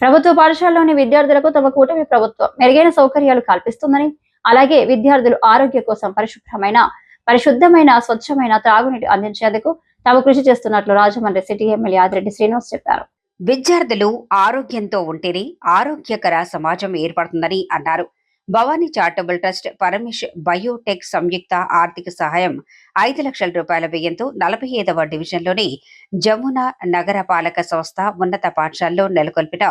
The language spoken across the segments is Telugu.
ప్రభుత్వ పాఠశాలలోని విద్యార్థులకు తమ కూటమి ప్రభుత్వం మెరుగైన సౌకర్యాలు కల్పిస్తుందని అలాగే విద్యార్థులు ఆరోగ్య కోసం పరిశుభ్రమైన పరిశుద్ధమైన స్వచ్ఛమైన త్రాగునీటి అందించేందుకు తాము కృషి చేస్తున్నట్లు రాజమండ్రి సిటీ ఎమ్మెల్యే ఆదిరెడ్డి శ్రీనివాస్ చెప్పారు. విద్యార్థులు ఆరోగ్యంతో ఉంటేనే ఆరోగ్యకర సమాజం ఏర్పడుతుందని అన్నారు. Bhavani charitable trust Paramesh biotech సంయుక్త ఆర్థిక సహాయం ఐదు లక్షల రూపాయల వ్యయంతో నలభై ఐదవ డివిజన్లోని జమున నగర పాలక సంస్థ ఉన్నత పాఠశాలలో నెలకొల్పిన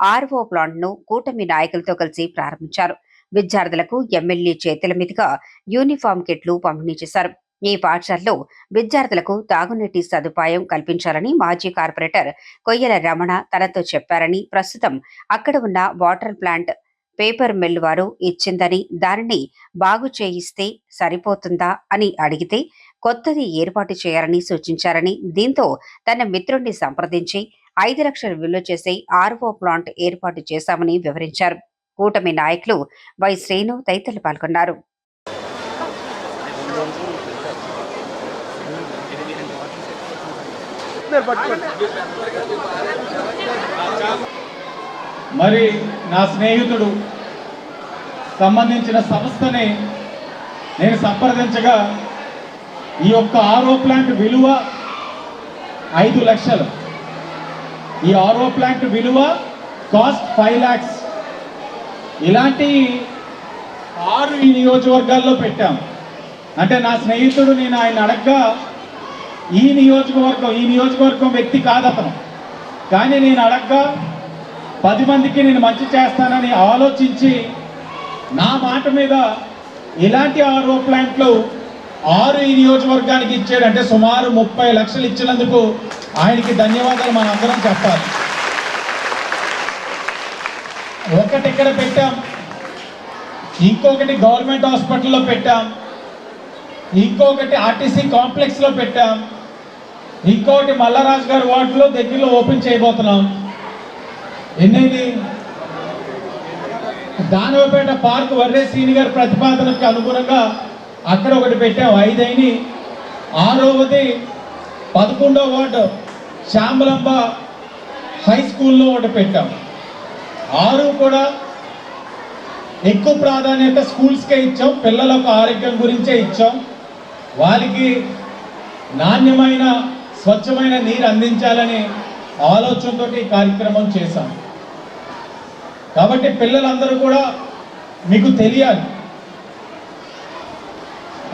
ఆర్ఓ ప్లాంట్ను కూటమి నాయకులతో కలిసి ప్రారంభించారు. విద్యార్థులకు ఎమ్మెల్యే చేతుల మీదుగా యూనిఫామ్ కిట్లు పంపిణీ చేశారు. ఈ పాఠశాలలో విద్యార్థులకు తాగునీటి సదుపాయం కల్పించాలని మాజీ కార్పొరేటర్ కొయ్యల రమణ తనతో చెప్పారని ప్రస్తుతం అక్కడ ఉన్న వాటర్ ప్లాంట్ పేపర్ మిల్ వారు ఇచ్చిందని దానిని బాగు చేయిస్తే సరిపోతుందా అని అడిగితే కొత్తది ఏర్పాటు చేయాలని సూచించారని దీంతో తన మిత్రుణ్ణి సంప్రదించి ఐదు లక్షలు విలువ చేసే ఆర్ఓ ప్లాంట్ ఏర్పాటు చేశామని వివరించారు. కూటమి నాయకులు వై శ్రేణు తదితరులు పాల్గొన్నారు. మరి నా స్నేహితుడు సంబంధించిన సంస్థని నేను సంప్రదించగా ఈ యొక్క ఆరో ప్లాంట్ విలువ ఐదు లక్షలు. ఈ ఆరో ప్లాంట్ విలువ కాస్ట్ ఫైవ్ ల్యాక్స్. ఇలాంటి ఆరు ఈ నియోజకవర్గాల్లో పెట్టాం. అంటే నా స్నేహితుడు నేను ఆయన అడగ్గా ఈ నియోజకవర్గం ఈ నియోజకవర్గం వ్యక్తి కాదతను. కానీ నేను అడగ్గా పది మందికి నేను మంచి చేస్తానని ఆలోచించి నా మాట మీద ఇలాంటి ఆరో ప్లాంట్లు ఆరు ఈ నియోజకవర్గానికి ఇచ్చాడు. అంటే సుమారు ముప్పై లక్షలు ఇచ్చినందుకు ఆయనకి ధన్యవాదాలు మనం అందరం చెప్పాలి. ఒకటి ఇక్కడ పెట్టాం. ఇంకొకటి గవర్నమెంట్ హాస్పిటల్లో పెట్టాం. ఇంకొకటి ఆర్టీసీ కాంప్లెక్స్లో పెట్టాం. ఇంకొకటి మల్లారాజు గారి వార్డులో దగ్గరలో ఓపెన్ చేయబోతున్నాం. ఎన్ని దానవపేట పార్క్ వర్రే సీనియర్ గారి ప్రతిపాదనకు అనుగుణంగా అక్కడ ఒకటి పెట్టాం ఐదైని ఆరవది పదకొండవ వార్డు శ్యామలంబ హై స్కూల్లో ఒకటి పెట్టాం. ఆరు కూడా ఎక్కువ ప్రాధాన్యత స్కూల్స్కే ఇచ్చాం పిల్లలకు ఆరోగ్యం గురించే ఇచ్చాం. వాళ్ళకి నాణ్యమైన స్వచ్ఛమైన నీరు అందించాలని ఆలోచనతో ఈ కార్యక్రమం చేశాం. కాబట్టి పిల్లలందరూ కూడా మీకు తెలియాలి.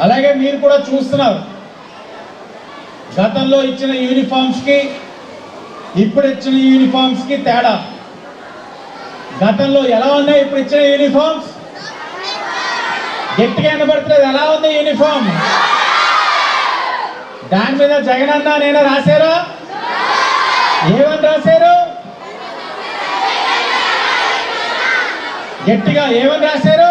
అలాగే మీరు కూడా చూస్తున్నారు. గతంలో ఇచ్చిన యూనిఫామ్స్కి ఇప్పుడు ఇచ్చిన యూనిఫామ్స్కి తేడా. గతంలో ఎలా ఉన్నాయి ఇప్పుడు ఇచ్చిన యూనిఫామ్స్ గట్టిగా వినబడుతున్నది ఎలా ఉంది యూనిఫామ్ దాని మీద జగన్ అన్న నేను రాశారా? ఏమని రాశారు? గట్టిగా ఏమని రాశారు?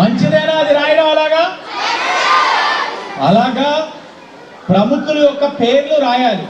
మంచిదేనా అది రాయడం అలాగా? అలాగా ప్రముఖుల యొక్క పేర్లు రాయాలి.